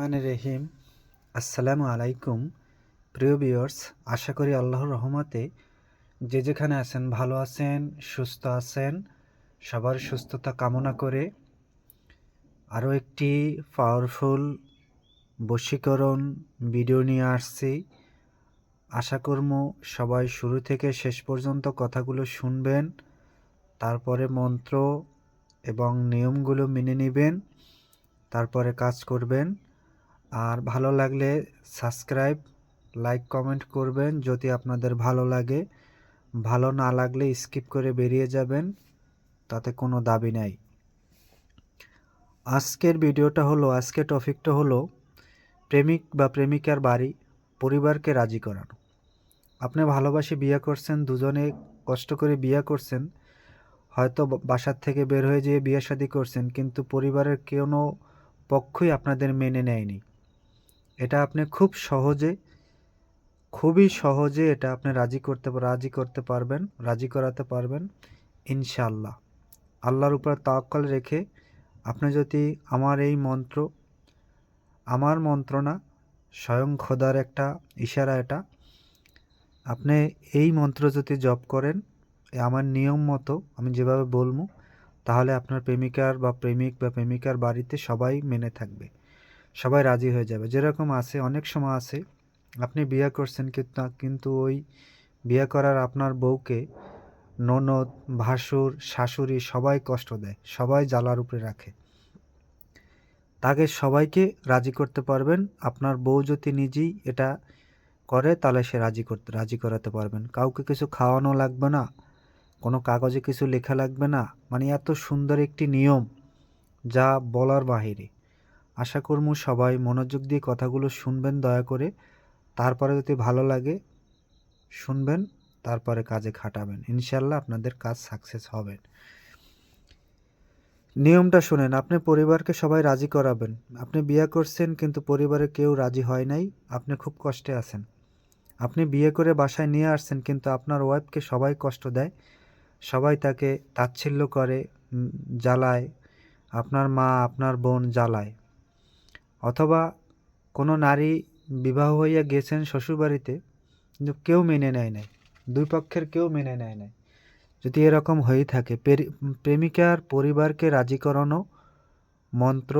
রহমান রহিম। আসসালামু আলাইকুম। প্রিয় বিয়ার্স আশা করি আল্লাহর রহমতে যে যেখানে আছেন ভালো আছেন, সুস্থ আছেন, সবার সুস্থতা কামনা করে আরও একটি পাওয়ারফুল বশীকরণ ভিডিও নিয়ে আসছি। আশা করব সবাই শুরু থেকে শেষ পর্যন্ত কথাগুলো শুনবেন, তারপরে মন্ত্র এবং নিয়মগুলো মেনে নেবেন, তারপরে কাজ করবেন। আর ভালো লাগলে সাবস্ক্রাইব, লাইক, কমেন্ট করবেন যদি আপনাদের ভালো লাগে। ভালো না লাগলে স্কিপ করে বেরিয়ে যাবেন, তাতে কোনো দাবি নাই। আজকের ভিডিওটা হলো, আজকের টপিকটা হলো, প্রেমিক বা প্রেমিকার বাড়ি, পরিবারকে রাজি করানো। আপনি ভালোবাসি বিয়ে করছেন, দুজনে কষ্ট করে বিয়ে করছেন, হয়তো বাসার থেকে বের হয়ে যেয়ে বিয়ে শাদি করছেন, কিন্তু পরিবারের কোনো পক্ষই আপনাদের মেনে নেয়নি। এটা আপনি খুব সহজে, খুবই সহজে এটা আপনি রাজি করতে রাজি করতে পারবেন, রাজি করাতে পারবেন ইনশাল্লাহ আল্লাহর উপর তাওয়াক্কাল রেখে আপনি যদি আমার এই মন্ত্র, আমার মন্ত্র না স্বয়ং খোদার একটা ইশারা এটা, আপনি এই মন্ত্র যদি জপ করেন আমার নিয়ম মতো আমি যেভাবে বলব, তাহলে আপনার প্রেমিকার বা প্রেমিক বা প্রেমিকার বাড়িতে সবাই মেনে থাকবে। সবাই রাজি হয়ে যাবে। যেরকম আছে, অনেক সময় আছে, আপনি বিয়ে করছেন কিন্তু কিন্তু ওই বিয়ে করার আপনার বউকে ননদ, ভাসুর, শাশুড়ি সবাই কষ্ট দেয়, সবাই জ্বালার উপরে রাখে। তাকে সবাইকে রাজি করতে পারবেন, আপনার বউ যদি নিজেই এটা করে, তাহলে সে রাজি করতে, রাজি করাতে পারবেন। কাউকে কিছু খাওয়ানো লাগবে না, কোনো কাগজে কিছু লেখা লাগবে না। মানে এত সুন্দর একটি নিয়ম, যা বলার বাহিরে। আশা করব সবাই মনোযোগ দিয়ে কথাগুলো শুনবেন, দয়া করে। তারপরে যদি ভালো লাগে, শুনবেন, তারপরে কাজে খাটাবেন। ইনশাল্লাহ আপনাদের কাজ সাকসেস হবে। নিয়মটা শুনেন, আপনি পরিবারকে সবাই রাজি করাবেন। আপনি বিয়ে করছেন, কিন্তু পরিবারে কেউ রাজি হয় নাই, আপনি খুব কষ্টে আছেন। আপনি বিয়ে করে বাসায় নিয়ে আসছেন, কিন্তু আপনার ওয়াইফকে সবাই কষ্ট দেয়। সবাই তাকে তাচ্ছিল্য করে জ্বালায়। আপনার মা, আপনার বোন জ্বালায়। অথবা কোনো নারী বিবাহ হইয়া গেছেন শ্বশুরবাড়িতে, কিন্তু কেউ মেনে নেয় নাই। দুই পক্ষের কেউ মেনে নেয় নাই। যদি এরকম হয়ে থাকে প্রেমিকার পরিবারকে রাজি করানো মন্ত্র,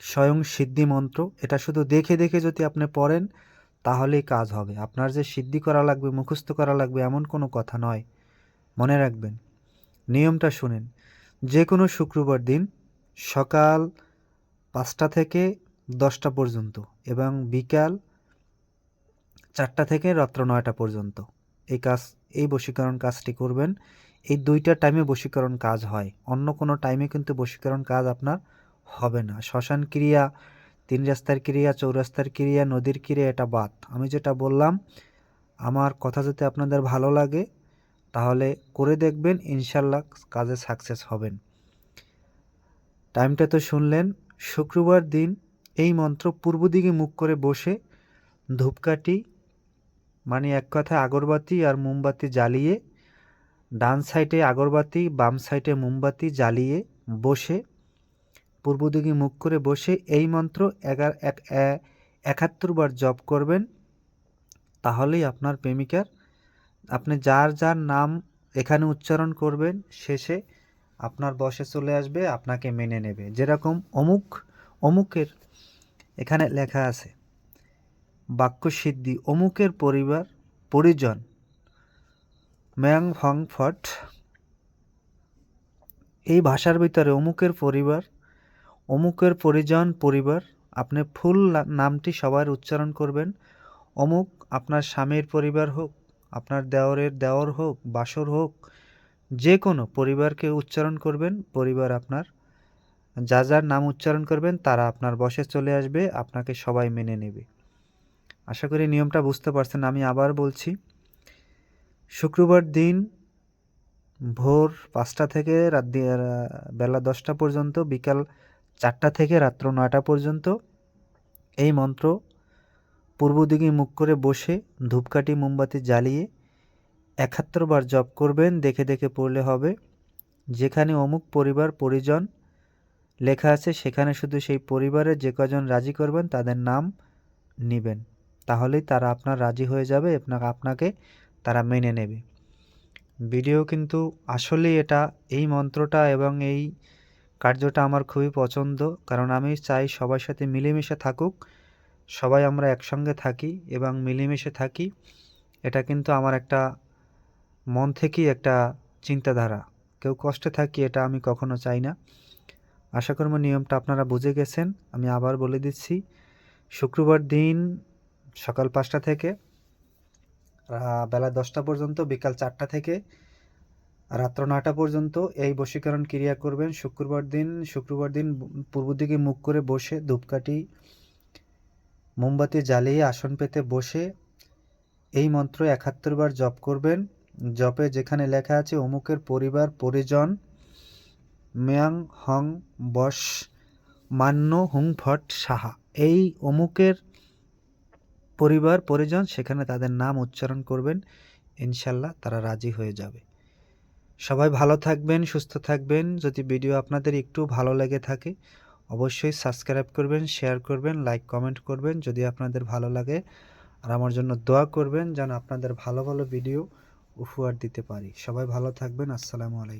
স্বয়ং সিদ্ধি মন্ত্র, এটা শুধু দেখে দেখে যদি আপনি পড়েন, তাহলেই কাজ হবে। আপনার যে সিদ্ধি করা লাগবে, মুখস্থ করা লাগবে, এমন কোনো কথা নয়। মনে রাখবেন, নিয়মটা শুনেন। যে কোনো শুক্রবার দিন সকাল পাঁচটা থেকে দশটা পর্যন্ত এবং বিকাল চারটা থেকে রাত্র নয়টা পর্যন্ত। এই কাজ, এই বশীকরণ কাজটি করবেন। এই দুইটা টাইমে বশীকরণ কাজ হয়। অন্য কোনো টাইমে কিন্তু বশীকরণ কাজ আপনার হবে না। শ্মশান ক্রিয়া, তিন রাস্তার ক্রিয়া, চৌরাস্তার ক্রিয়া, নদীর ক্রিয়া, এটা বাদ। আমি যেটা বললাম, আমার কথা যদি আপনাদের ভালো লাগে, তাহলে করে দেখবেন, ইনশাল্লাহ কাজে সাকসেস হবেন। টাইমটা তো শুনলেন শুক্রবার দিন এই মন্ত্র পূর্ব দিকে মুখ করে বসে ধূপকাঠি মানে এক কথায় আগরবাতি আর মোমবাতি জ্বালিয়ে, ডান সাইডে আগরবাতি, বাম সাইডে মোমবাতি জ্বালিয়ে বসে, পূর্ব দিকে মুখ করে বসে এই মন্ত্র এগার, এক একাত্তর বার জপ করবেন, তাহলেই আপনার প্রেমিকার, আপনি যার যার নাম এখানে উচ্চারণ করবেন, শেষে আপনার বসে চলে আসবে, আপনাকে মেনে নেবে। যেরকম অমুক, অমুকের এখানে লেখা আছে, বাক্য সিদ্ধি, অমুকের পরিবার, পরিজন, ম্যাং ফং ফট। এই ভাষার ভিতরে অমুকের পরিবার, অমুকের পরিজন, পরিবার, আপনি ফুল নামটি সবার উচ্চারণ করবেন। অমুক আপনার স্বামীর পরিবার হোক, আপনার দেওরের দেওর হোক, বাসর হোক যে কোনো পরিবারকে উচ্চারণ করবেন, পরিবার আপনার, যা যার নাম উচ্চারণ করবেন, তারা আপনার বসে চলে আসবে, আপনাকে সবাই মেনে নেবে। আশা করি নিয়মটা বুঝতে পারছেন, আমি আবার বলছি, শুক্রবার দিন ভোর পাঁচটা থেকে রাত বেলা দশটা পর্যন্ত, বিকাল চারটা থেকে রাত্র নয়টা পর্যন্ত এই মন্ত্র পূর্ব দিকে মুখ করে বসে ধূপকাঠি, মোমবাতি জ্বালিয়ে একাত্তর বার জপ করবেন, দেখে দেখে পড়লে হবে। যেখানে অমুক পরিবার, পরিজন লেখা আছে, সেখানে শুধু সেই পরিবারের যে কজন রাজি করবেন, তাদের নাম নেবেন। তাহলেই তারা আপনার রাজি হয়ে যাবে, আপনাকে আপনাকে তারা মেনে নেবে। ভিডিও কিন্তু আসলেই এটা, এই মন্ত্রটা এবং এই কার্যটা আমার খুবই পছন্দ। কারণ আমি চাই সবার সাথে মিলেমিশে থাকুক। সবাই আমরা একসঙ্গে থাকি এবং মিলেমিশে থাকি। এটা কিন্তু আমার একটা মন থেকেই একটা চিন্তাধারা। কেউ কষ্টে থাকি, এটা আমি কখনো চাই না। আশা নিয়মটা আপনারা বুঝে গেছেন, আমি আবার বলে দিচ্ছি। শুক্রবার দিন সকাল পাঁচটা থেকে বেলা দশটা পর্যন্ত, বিকাল চারটা থেকে, রাত্র নটা পর্যন্ত এই বশীকরণ ক্রিয়া করবেন। শুক্রবার দিন শুক্রবার দিন পূর্ব দিকে মুখ করে বসে ধূপকাঠি, মোমবাতি জ্বালিয়ে আসন পেতে বসে এই মন্ত্র একাত্তর বার জপ করবেন। জপে যেখানে লেখা আছে, অমুকের পরিবার পরিজন মেয়াং হং বস মান্য হুং ফট সাহা। এই অমুকের পরিবার পরিজন সেখানে তাদের নাম উচ্চারণ করবেন ইনশাল্লাহ তারা রাজি হয়ে যাবে। সবাই ভালো থাকবেন, সুস্থ থাকবেন। যদি ভিডিও আপনাদের একটু ভালো লেগে থাকে, অবশ্যই সাবস্ক্রাইব করবেন, শেয়ার করবেন, লাইক, কমেন্ট করবেন যদি আপনাদের ভালো লাগে। আর আমার জন্য দোয়া করবেন যেন আপনাদের ভালো ভালো ভিডিও উপহার দিতে পারি। সবাই ভালো থাকবেন। আসসালামু আলাইকুম।